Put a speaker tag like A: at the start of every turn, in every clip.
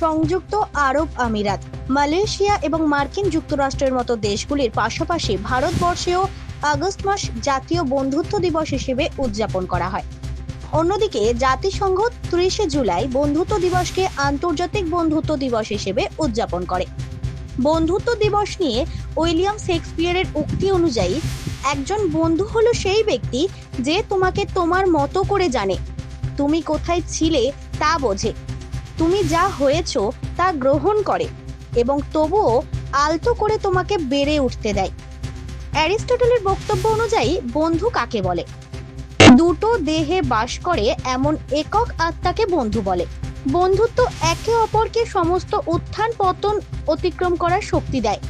A: সংযুক্ত আরব আমিরাত, মালয়েশিয়া এবং মার্কিন যুক্তরাষ্ট্রের মতো দেশগুলির পাশাপাশি ভারতবর্ষেও আগস্ট মাস জাতীয় বন্ধুত্ব দিবস হিসেবে উদযাপন করা হয়। অন্যদিকে, জাতিসংঘ ত্রিশে জুলাই বন্ধুত্ব দিবসকে আন্তর্জাতিক বন্ধুত্ব দিবস হিসেবে উদযাপন করে। বন্ধুত্ব দিবস নিয়ে উইলিয়াম শেক্সপিয়ারের উক্তি অনুযায়ী, একজন বন্ধু হলো সেই ব্যক্তি যে তোমাকে তোমার মতো করে জানে। তুমি কোথায় ছিলে তা বোঝে। তুমি যা হয়েছ তা গ্রহণ করে এবং তবুও আলতো করে তোমাকে বেড়ে উঠতে দেয়। অ্যারিস্টটলের বক্তব্য অনুযায়ী বন্ধু কাকে বলে? দুটো দেহে বাস করে এমন একক আত্মাকে বন্ধু বলে। বন্ধুত্ব একে অপরকে সমস্ত উত্থান পতন অতিক্রম করার শক্তি দেয়।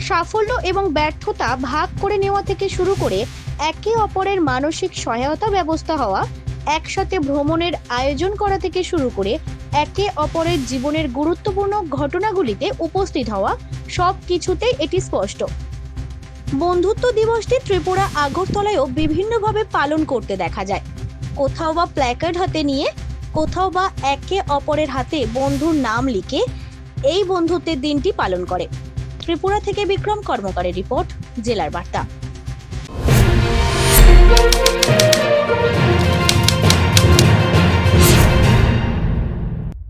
A: সাফল্য এবং ব্যর্থতা ভাগ করে নেওয়া থেকে শুরু করে একে অপরের মানসিক সহায়তা ব্যবস্থা হওয়া, একসাথে ভ্রমণের আয়োজন করা থেকে শুরু করে একে অপরের জীবনের গুরুত্বপূর্ণ ঘটনাগুলিতে উপস্থিত হওয়া সব কিছুতেই এটি স্পষ্ট। বন্ধুত্ব দিবসটি ত্রিপুরা আগরতলায়ও বিভিন্নভাবে পালন করতে দেখা যায়। কোথাও বা প্ল্যাকার্ড হাতে নিয়ে, কোথাও বা একে অপরের হাতে বন্ধুর নাম লিখে এই বন্ধুত্বের দিনটি পালন করে। ত্রিপুরা থেকে বিক্রম কর্মকারের রিপোর্ট, জেলার বার্তা।